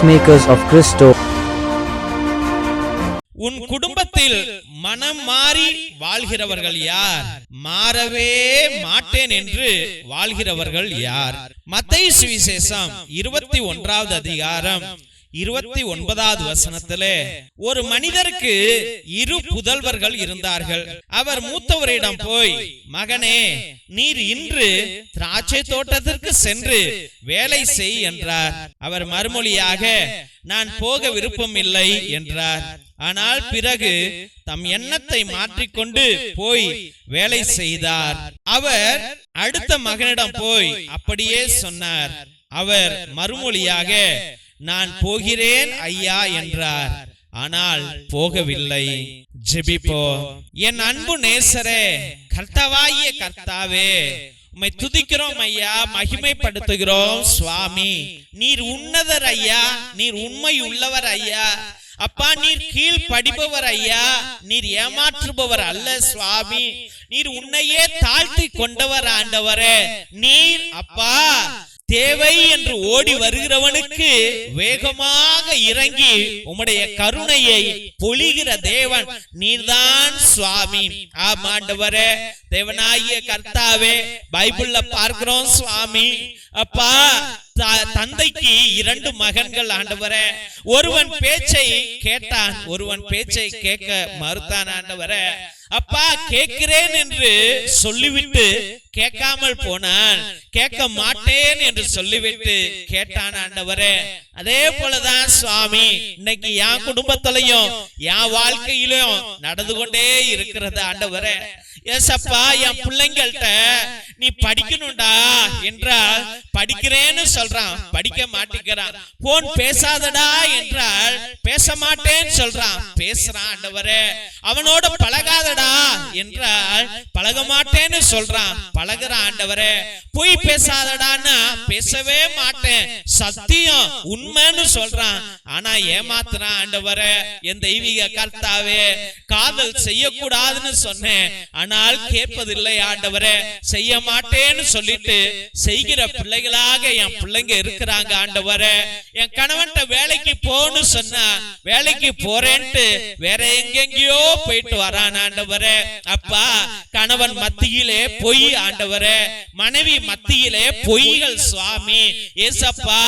Peacemakers of Christo. உன் குடும்பத்தில் மனம் மாறி வாழ்கிறவர்கள் யார்? மாறவே மாட்டேன் என்று வாழ்கிறவர்கள் யார்? மத்தை சுவிசேஷம் இருபத்தி ஒன்றாவது அதிகாரம். இருபத்தி ஒன்பதாவது வசனத்திலே ஒரு மனிதருக்கு இரு புதல்வர்கள் இருந்தார்கள். அவர் மூத்தவரிடம் போய் மகனே நீர் இன்று திராட்சை தோட்டத்திற்கு சென்று வேலை செய் என்றார். அவர் மறுமொழியாக நான் போக விருப்பம் இல்லை என்றார். ஆனால் பிறகு தம் எண்ணத்தை மாற்றிக்கொண்டு போய் வேலை செய்தார். அவர் அடுத்த மகனிடம் போய் அப்படியே சொன்னார். அவர் மறுமொழியாக நான் போகிறேன் ஐயா என்றார். ஆனால் போகவில்லை. ஜெபிப்போ. என் அன்பு நேசரே கர்த்தாவாகிய கர்த்தாவே உம்மை துதிக்கிறோம் ஐயா மகிமைப்படுத்துகிறோம் சுவாமி. நீர் உன்னதர் ஐயா நீர் உண்மை உள்ளவர் ஐயா. அப்பா நீர் கீழ் படிப்பவர் ஐயா. நீர் ஏமாற்றுபவர் அல்ல சுவாமி. நீர் உன்னையே தாழ்த்தி கொண்டவர் ஆண்டவரே. நீர் அப்பா தேவை என்று ஓடி வருகிறவனுக்கு வேகமாக இறங்கி உம்முடைய கருணையை பொழிகிற தேவன் நீர்தான் சுவாமி. ஆமாண்டவரே தேவனாகிய கர்த்தாவே பைபிள்ல பார்க்கிறோம் சுவாமி. அப்பா த- தந்தைக்கு இரண்டு மகன்கள் ஆண்டவரே. ஒருவன் பேச்சை கேட்டான் ஒருவன் பேச்சை கேட்க மறுத்தான் ஆண்டவர. அப்பா கேட்கிறேன் என்று சொல்லிவிட்டு கேட்காமல் போனான் கேட்க மாட்டேன் என்று சொல்லிவிட்டு கேட்டான் ஆண்டவரே. அதே போலதான் சுவாமி. இன்னைக்கு என் குடும்பத்திலையும் என் வாழ்க்கையிலும் நடந்து கொண்டே இருக்கிறது ஆண்டவரே. ஏசப்பா என் பிள்ளைங்கள்ட்ட நீ படிக்கணும்டா என்றால் படிக்கிறேன்னு சொல்றான். படிக்க மாட்டேங்கிறான். போன் பேசாதடா என்றால் பேச மாட்டேன்னு சொல்றான். பேசுறான் ஆண்டவரே. அவனோட பழகாதடா என்றால் பழக மாட்டேன்னு சொல்றான். பழகிற ஆண்டவரே பொய் பேசாதடான்னா பேசவே மாட்டேன். சத்தியம் உண்மைன்னு சொல்றான். ஆனா ஏமாத்துறான் ஆண்டவரே என் தெய்வீக கர்த்தாவே காதல் செய்யக்கூடாதுன்னு சொன்னேன். ஆனால் கேட்பதில்லை ஆண்டவரே செய்ய மாட்டேன்னு சொல்லிட்டு செய்கிற பிள்ளைகளாக என் பிள்ளைங்க இருக்கிறாங்க ஆண்டவரே. என் கணவன்ட்ட வேலைக்கு போன்னு சொன்னா வேலைக்கு போறேன்ட்டு வேற எங்கெங்கயோ போயிட்டு வரான் ஆண்டவரே. அப்பா கணவன் மத்தியிலே பொய் ஆண்டவரே மனைவி மத்தியிலே பொய்கள் சுவாமி. ஏசப்பா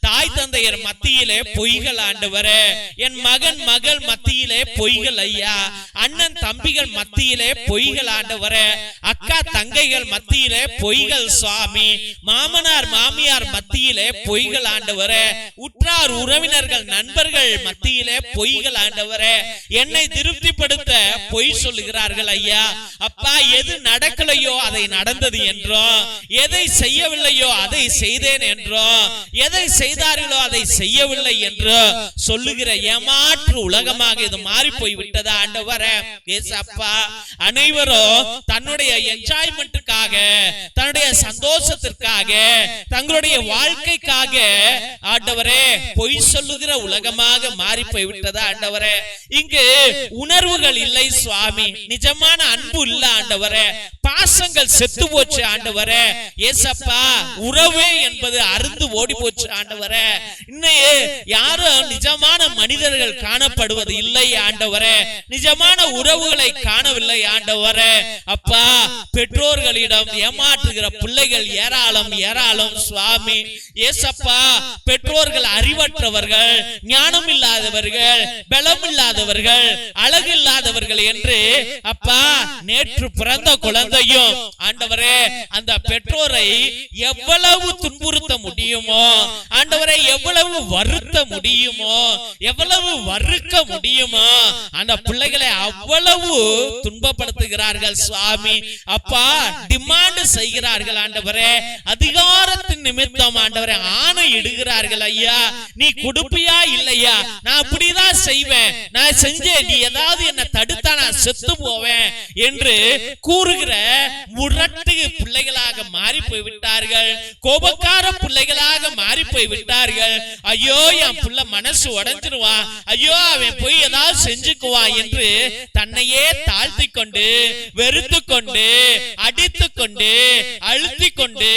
தாய் தந்தையர் மத்தியிலே பொய்கள் ஆண்டவரே. என் மகன் மகள் மத்தியிலே பொய்கள் ஐயா. அண்ணன் தம்பிகள் மத்தியிலே பொய்கள் ஆண்டவரே அக்கா தங்கைகள் மத்தியிலே பொய்கள் சுவாமி மாமனார் மாமியார் மத்தியிலே பொய்கள் ஆண்டவரே உற்றார் உறவினர்கள் நண்பர்கள் மத்தியிலே பொய்கள் ஆண்டவரே. என்னை திருப்திப்படுத்த பொய் சொல்லுகிறார்கள் ஐயா. அப்பா எது நடக்கலையோ அதை நடந்தது என்றும் எதை செய்யவில்லையோ அதை செய்தேன் என்றும் எதை செய்தார்களோ அதை செய்யவில்லை என்று சொல்லுகிற ஏமாற்று உலகமாக இது மாறி போய் விட்டதா ஆண்டவரே? ஏசப்பா அனைவரும் தன்னுடைய என்ஜாய்மெண்ட்டுக்காக தன்னுடைய சந்தோஷத்திற்காக தங்களுடைய வாழ்க்கைக்காக ஆண்டவரே பொய் சொல்லுகிற உலகமாக மாறி போய்விட்டதா ஆண்டவரே? இங்கு உணர்வுகள் இல்லை சுவாமி. நிஜமான அன்பு இல்ல ஆண்டவரே. பாசங்கள் செத்து போச்சு ஆண்டவரே. ஏசப்பா உறவு என்பது அருந்து ஓடி போச்சு ஆண்டவரே. இன்னையே யாரும் நிஜமான மனிதர்கள் காணப்படுவது இல்லை ஆண்டவரே. நிஜமான உறவுகளை காணவில்லை ஆண்டவரே. அப்பா பெற்றோர்களிடம் ஏமாற்றுகிற பிள்ளைகள் ஏராளம் ஏராளம் சுவாமி. ஏசப்பா பெற்றோர்கள் அறிவற்றவர்கள் ஞானம் இல்லாதவர்கள் பலம் இல்லாதவர்கள் அழகு இல்லாதவர்கள் என்று அப்பா நேற்று பிறந்த குழந்தை குழந்தையும் ஆண்டவரே அந்த பெற்றோரை எவ்வளவு துன்புறுத்த முடியுமோ ஆண்டவரை எவ்வளவு வருத்த முடியுமோ எவ்வளவு வறுக்க முடியுமோ அந்த பிள்ளைகளை அவ்வளவு துன்பப்படுத்துகிறார்கள் சுவாமி. அப்பா டிமாண்ட் செய்கிறார்கள் ஆண்டவரே. அதிகாரத்தின் நிமித்தம் ஆண்டவரே ஆணை இடுகிறார்கள் ஐயா. நீ கொடுப்பியா இல்லையா? நான் அப்படிதான் செய்வேன். நான் செஞ்சேன். நீ ஏதாவது என்ன தடுத்தா நான் செத்து போவேன் என்று கூறுகிற முரட்டு பிள்ளைகளாக மாறி போய்விட்டார்கள் கோபக்கார பிள்ளைகளாக மாறி மாறி போய் விட்டார்கள் ஐயோ என் புள்ள மனசு உடஞ்சிருவான் ஐயோ அவன் போய் ஏதாவது செஞ்சுக்குவான் என்று தன்னையே தாழ்த்தி கொண்டு வெறுத்து கொண்டு அடித்து கொண்டு அழுத்தி கொண்டு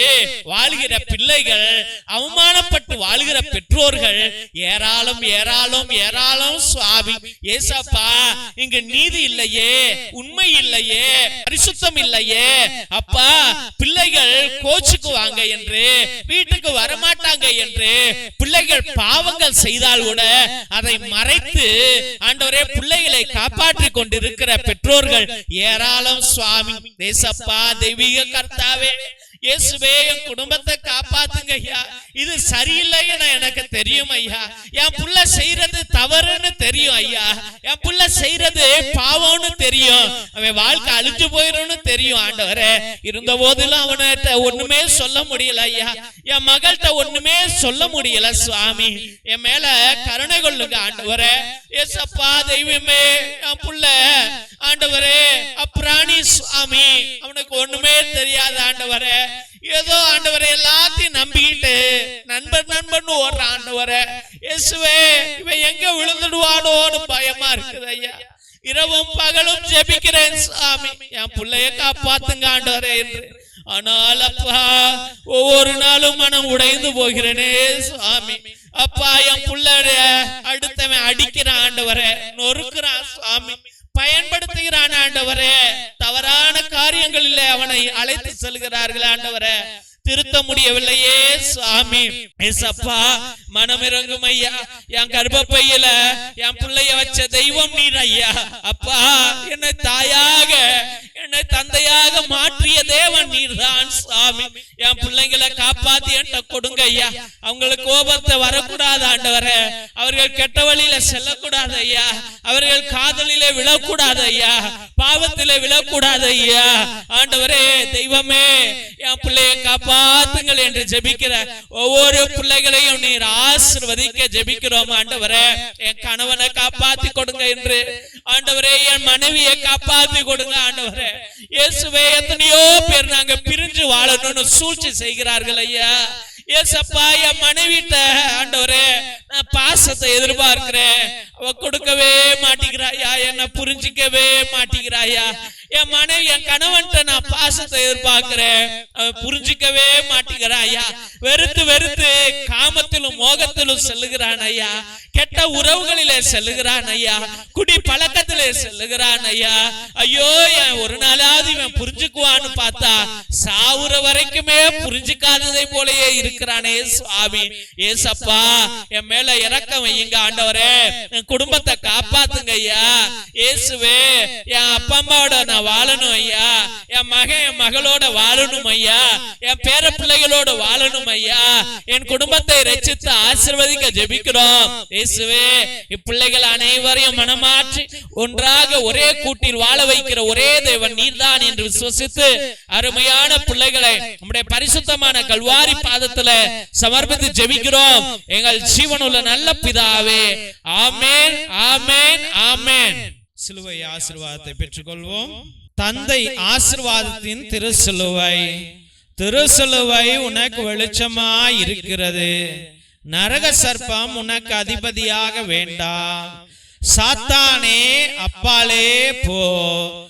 வாழ்கிற பிள்ளைகள் அவமானப்பட்டு வாழ்கிற பெற்றோர்கள் ஏராளம் ஏராளம் ஏராளம் சுவாமி. ஏசப்பா இங்கு நீதி இல்லையே உண்மை இல்லையே பரிசுத்தம் இல்லையே அப்பா பிள்ளைகள் கோச்சுக்குவாங்க என்று வீட்டுக்கு வரமாட்டாங்க என்று பிள்ளைகள் பாவங்கள் செய்தால் கூட அதை மறைத்து ஆண்டவரே பிள்ளைகளை காப்பாற்றிக் கொண்டிருக்கிற பெற்றோர்கள் ஏராளம் சுவாமி. தேசப்பா தெய்வீக கர்த்தாவே. இயேசுவே என் குடும்பத்தை காப்பாத்துங்க ஐயா இது சரியில்லைன்னு எனக்கு தெரியும் ஐயா என் புள்ள செய்யறது தவறுன்னு தெரியும் ஐயா. என் புள்ள செய்யறது பாவம்னு தெரியும். அவன் வாழ்க்கை அழிஞ்சு போயிடும்னு தெரியும் ஆண்டவரே. இருந்த போதிலும் அவன்கிட்ட ஒண்ணுமே சொல்ல முடியல ஐயா. என் மகள்கிட்ட ஒண்ணுமே சொல்ல முடியல சுவாமி. என் மேல கருணை கொள்ளுங்க ஆண்டவரே. ஏசப்பா தெய்வமே என் புள்ள. ஆண்டவரே அப்ராணி சுவாமி அவனுக்கு ஒண்ணுமே தெரியாது ஆண்டவரே. ஏதோ ஆண்டவரை எல்லாத்தையும் நம்பிக்கிட்டு நண்பன் நண்பன் ஓடுற ஆண்டவரே. இயேசுவே இவன் எங்க விழுந்துடுவானோன்னு பயமா இருக்குது ஐயா. இரவும் பகலும் ஜெபிக்கிறேன் சாமி. என் பிள்ளைய காப்பாத்துங்க ஆண்டவரே என்று. ஆனால் அப்பா ஒவ்வொரு நாளும் மனம் உடைந்து போகிறேனே சுவாமி அப்பா என் புள்ளைய அடுத்தவன் அடிக்கிறான் ஆண்டவரே. நொறுக்கிறான் சுவாமி பயன்படுத்துகிறான் ஆண்டவரே. தவறான காரியங்களிலே அவனை அழைத்து செல்கிறார்கள் ஆண்டவரே. திருத்த முடியவில்லையே சுவாமி. ஏசப்பா மனம் இறங்கும் ஐயா. என் கர்ப்பப்பையில என் பிள்ளைய வச்ச தெய்வம் நீர் ஐயா. அப்பா என்னை தாயாக என்னை தந்தையாக மாற்றிய தேவன் நீர்தான் சுவாமி. என் பிள்ளைங்களை காப்பாத்தி என்கிட்ட கொடுங்க ஐயா. அவங்களுக்கு கோபத்தை வரக்கூடாது ஆண்டவரே. அவர்கள் கெட்ட வழியில செல்லக்கூடாது ஐயா அவர்கள் காதலிலே விழக்கூடாது ஐயா பாவத்திலே விழக்கூடாது ஐயா ஆண்டவரே தெய்வமே என் பிள்ளையை காப்பாத்துங்கள் என்று ஜெபிக்கிற ஒவ்வொரு பிள்ளைகளையும் நீர் ஆசிர்வதிக்க ஜெபிக்கிறோம் ஆண்டவரே. என் கணவனை காப்பாத்தி கொடுங்க என்று. ஆண்டவரே என் மனைவியை காப்பாத்தி கொடுங்க ஆண்டவரே. இயேசுவே எத்தனையோ பேர் நாங்க பிரிஞ்சு வாழணும்னு சூழ்ச்சி செய்கிறார்கள் ஐயா. ஏசப்பா என் மனைவிட்ட ஆண்டவரே நான் பாசத்தை எதிர்பார்க்கிறேன். அவ கொடுக்கவே மாட்டேங்கிறாயா? என்ன புரிஞ்சிக்கவே மாட்டேங்கிறாயா? என் மனைவி என் கணவன்கிட்ட நான் பாசத்தை எதிர்பார்க்கிறேன். அவன் புரிஞ்சிக்கவே மாட்டேங்கிறாயா? வெறுத்து வெறுத்து காமத்திலும் மோகத்திலும் செல்லுகிறான் ஐயா. கெட்ட உறவுகளிலே செல்லுகிறான் ஐயா. குடி பழக்கத்திலே செல்லுகிறான் ஐயா. ஐயோ என் ஒரு நாளாவது இவன் புரிஞ்சுக்குவான்னு பார்த்தா சாவு சாவுற வரைக்குமே புரிஞ்சுக்காததை போலயே இருக்கிறானே சுவாமி. ஏசப்பா என் மேல இறக்கம் வையுங்க ஆண்டவரே. என் குடும்பத்தை காப்பாத்துங்க ஐயா. ஏசுவே என் அப்பா அம்மாவோட நான் வாழணும் ஐயா. என் மகன் என் மகளோட வாழணும் ஐயா. என் பேர பிள்ளைகளோட வாழணும் ஐயா. என் குடும்பத்தை ரச்சித்து ஆசிர்வதிக்க ஜெபிக்கிறோம். இயேசுவே இப்பிள்ளைகள் அனைவரையும் மனமாற்றி ஒன்றாக ஒரே கூட்டில் வாழ வைக்கிற ஒரே தேவன் நீர்தான் என்று விசுவசித்து அருமையான பிள்ளைகளை நம்முடைய பரிசுத்தமான கல்வாரி பாதத்துல சமர்ப்பித்து ஜெபிக்கிறோம். எங்கள் ஜீவனுள்ள நல்ல பிதாவே. ஆமேன் ஆமேன் ஆமேன். சிலுவை ஆசீர்வாதத்தை பெற்றுக்கொள்வோம். தந்தை ஆசிர்வாதத்தின் திருசிலுவை. திருசிலுவை உனக்கு வெளிச்சமா இருக்கிறது. நரக சர்ப்பம் உனக்கு அதிபதியாக வேண்டாம். சாத்தானே அப்பாலே போ.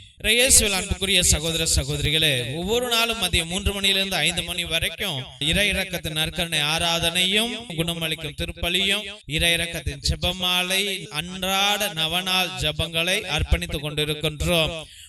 இயேசுவில் அன்புக்குரிய சகோதர சகோதரிகளே ஒவ்வொரு நாளும் மதியம் மூன்று மணியிலிருந்து ஐந்து மணி வரைக்கும் இறை இறக்கத்தின் நற்கரணை ஆராதனையும் குணமளிக்கும் திருப்பலியும் இறை இறக்கத்தின் ஜெபமாலை அன்றாட நவநாள் ஜெபங்களை அர்ப்பணித்துக் கொண்டிருக்கின்றோம்.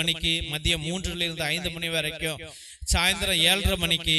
மணிக்கு மதியம் மூன்றுல இருந்து ஐந்து மணி வரைக்கும் சாயந்தரம் ஏழரை மணிக்கு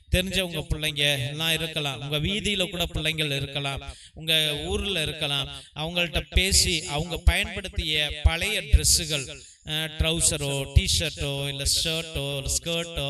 தெரிஞ்சவங்க பிள்ளைங்க எல்லாம் இருக்கலாம். உங்க வீதியில கூட பிள்ளைங்கள் இருக்கலாம். உங்க ஊர்ல இருக்கலாம். அவங்கள்ட்ட பேசி அவங்க பயன்படுத்திய பழைய ட்ரெஸ்ஸுகள் ட்ரௌசரோ டிஷர்ட்டோ இல்ல ஷர்ட்டோ ஸ்கர்ட்டோ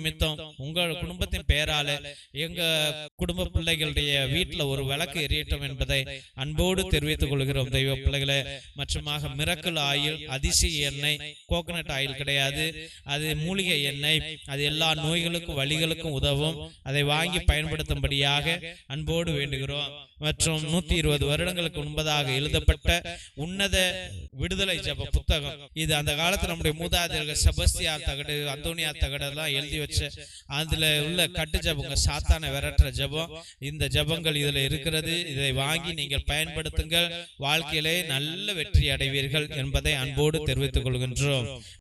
நிமித்தம் உங்கள் குடும்பத்தின் பெயரால எங்க குடும்ப பிள்ளைகளுடைய வீட்டுல ஒரு விளக்கு எரியட்டும் என்பதை அன்போடு தெரிவித்துக் கொள்கிறோம். தெய்வ பிள்ளைகளை மற்றமாக மிரக்கல் ஆயில் அதிசய எண்ணெய் கோகனட் ஆயில் கிடையாது. அது மூலிகை எண்ணெய் அது எல்லா நோய்களுக்கும் வழிகளுக்கும் உதவும். அதை வாங்கி பயன்படுத்தும்படியாக அன்போடு வேண்டுகிறோம். மற்றும் நூத்தி இருபது வருடங்களுக்கு முன்பதாக எழுதப்பட்ட உன்னத விடுதலை ஜப புத்தகம். இது அந்த காலத்தில் நம்முடைய மூதாதையர்கள் செபஸ்தியா தகடு அந்தோனியா தகடெல்லாம் எழுதி வச்ச அதுல உள்ள கட்டு ஜபங்க சாத்தான விரட்டுற ஜபம் இந்த ஜபங்கள் இதுல இருக்கிறது இதை வாங்கி நீங்கள் பயன்படுத்துங்கள். வாழ்க்கையிலே நல்ல வெற்றி அடைவீர்கள் என்பதை அன்போடு தெரிவித்துக் கொள்கின்றோம்.